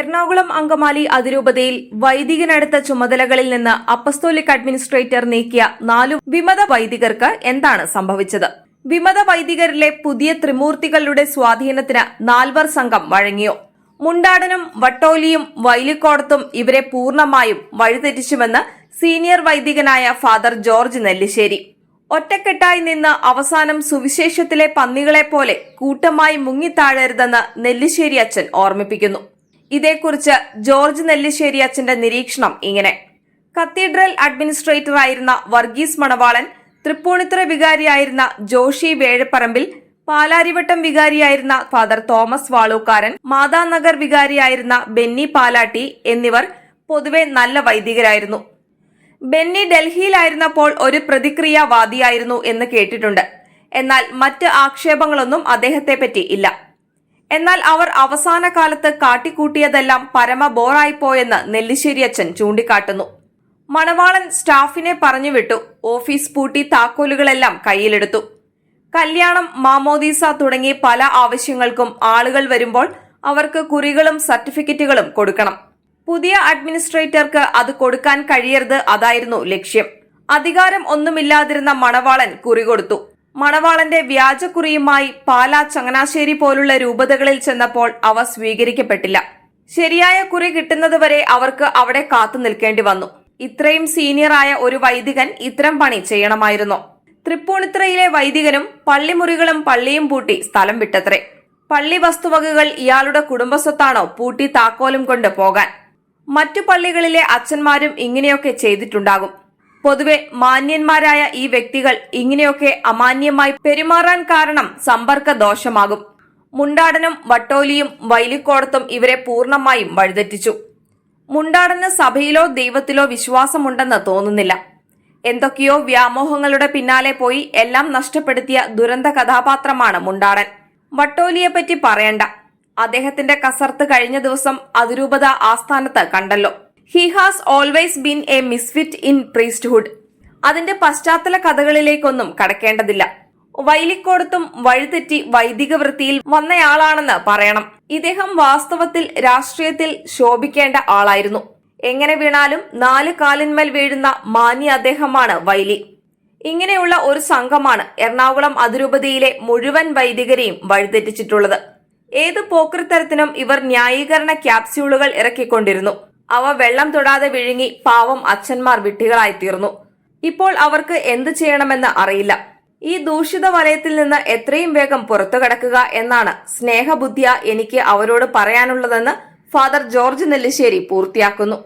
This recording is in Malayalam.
എറണാകുളം അങ്കമാലി അതിരൂപതയിൽ വൈദികനടുത്ത ചുമതലകളിൽ നിന്ന് അപ്പസ്തോലിക് അഡ്മിനിസ്ട്രേറ്റർ നീക്കിയ നാലു വിമത വൈദികർക്ക് എന്താണ് സംഭവിച്ചത്? വിമത വൈദികരിലെ പുതിയ ത്രിമൂർത്തികളുടെ സ്വാധീനത്തിന് നാൽവർ സംഘം വഴങ്ങിയോ? മുണ്ടാടനും വട്ടോലിയും വൈലിക്കോടത്തും ഇവരെ പൂർണമായും വഴിതെറ്റിച്ചുവെന്ന് സീനിയർ വൈദികനായ ഫാദർ ജോർജ് നെല്ലിശ്ശേരി. ഒറ്റക്കെട്ടായി നിന്ന് അവസാനം സുവിശേഷത്തിലെ പന്നികളെപ്പോലെ കൂട്ടമായി മുങ്ങിത്താഴരുതെന്ന് നെല്ലിശ്ശേരി അച്ഛൻ ഓർമ്മിപ്പിക്കുന്നു. ഇതേക്കുറിച്ച് ജോർജ് നെല്ലിശ്ശേരി അച്ഛന്റെ നിരീക്ഷണം ഇങ്ങനെ. കത്തീഡ്രൽ അഡ്മിനിസ്ട്രേറ്റർ ആയിരുന്ന വർഗീസ് മണവാളൻ തൃപ്പൂണിത്തുറ വികാരിയായിരുന്ന ജോഷി വേഴപ്പറമ്പിൽ പാലാരിവട്ടം വികാരിയായിരുന്ന ഫാദർ തോമസ് വാളൂക്കാരൻ മാതാനഗർ വികാരിയായിരുന്ന ബെന്നി പാലാട്ടി എന്നിവർ പൊതുവെ നല്ല വൈദികരായിരുന്നു. ബെന്നി ഡൽഹിയിലായിരുന്നപ്പോൾ ഒരു പ്രതിക്രിയാവാദിയായിരുന്നു എന്ന് കേട്ടിട്ടുണ്ട്. എന്നാൽ മറ്റ് ആക്ഷേപങ്ങളൊന്നും അദ്ദേഹത്തെ പറ്റി ഇല്ല. എന്നാൽ അവർ അവസാന കാലത്ത് കാട്ടിക്കൂട്ടിയതെല്ലാം പരമ ബോറായിപ്പോയെന്ന് നെല്ലിശ്ശേരി അച്ഛൻ ചൂണ്ടിക്കാട്ടുന്നു. മണവാളൻ സ്റ്റാഫിനെ പറഞ്ഞുവിട്ടു. ഓഫീസ് പൂട്ടി താക്കോലുകളെല്ലാം കയ്യിലെടുത്തു. കല്യാണം മാമോദീസ തുടങ്ങി പല ആവശ്യങ്ങൾക്കും ആളുകൾ വരുമ്പോൾ അവർക്ക് കുറികളും സർട്ടിഫിക്കറ്റുകളും കൊടുക്കണം. പുതിയ അഡ്മിനിസ്ട്രേറ്റർക്ക് അത് കൊടുക്കാൻ കഴിയരുത് അതായിരുന്നു ലക്ഷ്യം. അധികാരം ഒന്നുമില്ലാതിരുന്ന മണവാളൻ കുറി കൊടുത്തു. മണവാളന്റെ വ്യാജക്കുറിയുമായി പാലാ ചങ്ങനാശ്ശേരി പോലുള്ള രൂപതകളിൽ ചെന്നപ്പോൾ അവ സ്വീകരിക്കപ്പെട്ടില്ല. ശരിയായ കുറി കിട്ടുന്നതുവരെ അവർക്ക് അവിടെ കാത്തു നിൽക്കേണ്ടി വന്നു. ഇത്രയും സീനിയറായ ഒരു വൈദികൻ ഇത്തരം പണി ചെയ്യണമായിരുന്നു. തൃപ്പൂണിത്തുറയിലെ വൈദികനും പള്ളിമുറികളും പള്ളിയും പൂട്ടി സ്ഥലം വിട്ടത്രേ. പള്ളി വസ്തുവകകൾ ഇയാളുടെ കുടുംബസ്വത്താണോ പൂട്ടി താക്കോലും കൊണ്ട് പോകാൻ. മറ്റു പള്ളികളിലെ അച്ഛന്മാരും ഇങ്ങനെയൊക്കെ ചെയ്തിട്ടുണ്ടാകും. പൊതുവെ മാന്യന്മാരായ ഈ വ്യക്തികൾ ഇങ്ങനെയൊക്കെ അമാന്യമായി പെരുമാറാൻ കാരണം സമ്പർക്ക ദോഷമാകും മുണ്ടാടനും വട്ടോലിയും വൈലിക്കോടത്തും ഇവരെ പൂർണമായും വഴിതെറ്റിച്ചു. മുണ്ടാടന് സഭയിലോ ദൈവത്തിലോ വിശ്വാസമുണ്ടെന്ന് തോന്നുന്നില്ല. എന്തൊക്കെയോ വ്യാമോഹങ്ങളുടെ പിന്നാലെ പോയി എല്ലാം നഷ്ടപ്പെടുത്തിയ ദുരന്ത കഥാപാത്രമാണ് മുണ്ടാടൻ. വട്ടോലിയെപ്പറ്റി പറയണ്ട. അദ്ദേഹത്തിന്റെ കസർത്ത് കഴിഞ്ഞ ദിവസം അതിരൂപത ആസ്ഥാനത്ത് കണ്ടല്ലോ. He has always been a misfit in priesthood അതിന്റെ പശ്ചാത്തല കഥകളിലേക്കൊന്നും കടക്കേണ്ടതില്ല. വൈലിക്കോടത്തും വഴിതെറ്റി വൈദിക വൃത്തിയിൽ വന്നയാളാണെന്ന് പറയണം. ഇദ്ദേഹം വാസ്തവത്തിൽ രാഷ്ട്രീയത്തിൽ ശോഭിക്കേണ്ട ആളായിരുന്നു. എങ്ങനെ വീണാലും നാല് കാലിന്മേൽ വീഴുന്ന മാന്യ അദ്ദേഹമാണ് വൈലി. ഇങ്ങനെയുള്ള ഒരു സംഘമാണ് എറണാകുളം അതിരൂപതയിലെ മുഴുവൻ വൈദികരെയും വഴിതെറ്റിച്ചിട്ടുള്ളത്. ഏത് പോക്കൃത്തരത്തിനും ഇവർ ന്യായീകരണ ക്യാപ്സ്യൂളുകൾ ഇറക്കിക്കൊണ്ടിരുന്നു. അവ വെള്ളം തൊടാതെ വിഴുങ്ങി പാവം അച്ഛന്മാർ വിട്ടികളായി തീർന്നു. ഇപ്പോൾ അവർക്ക് എന്തു ചെയ്യണമെന്ന് അറിയില്ല. ഈ ദൂഷിത വലയത്തിൽ നിന്ന് എത്രയും വേഗം പുറത്തു കടക്കുക എന്നാണ് സ്നേഹബുദ്ധിയ എനിക്ക് അവരോട് പറയാനുള്ളതെന്ന് ഫാദർ ജോർജ് നെല്ലിശ്ശേരി പൂർത്തിയാക്കുന്നു.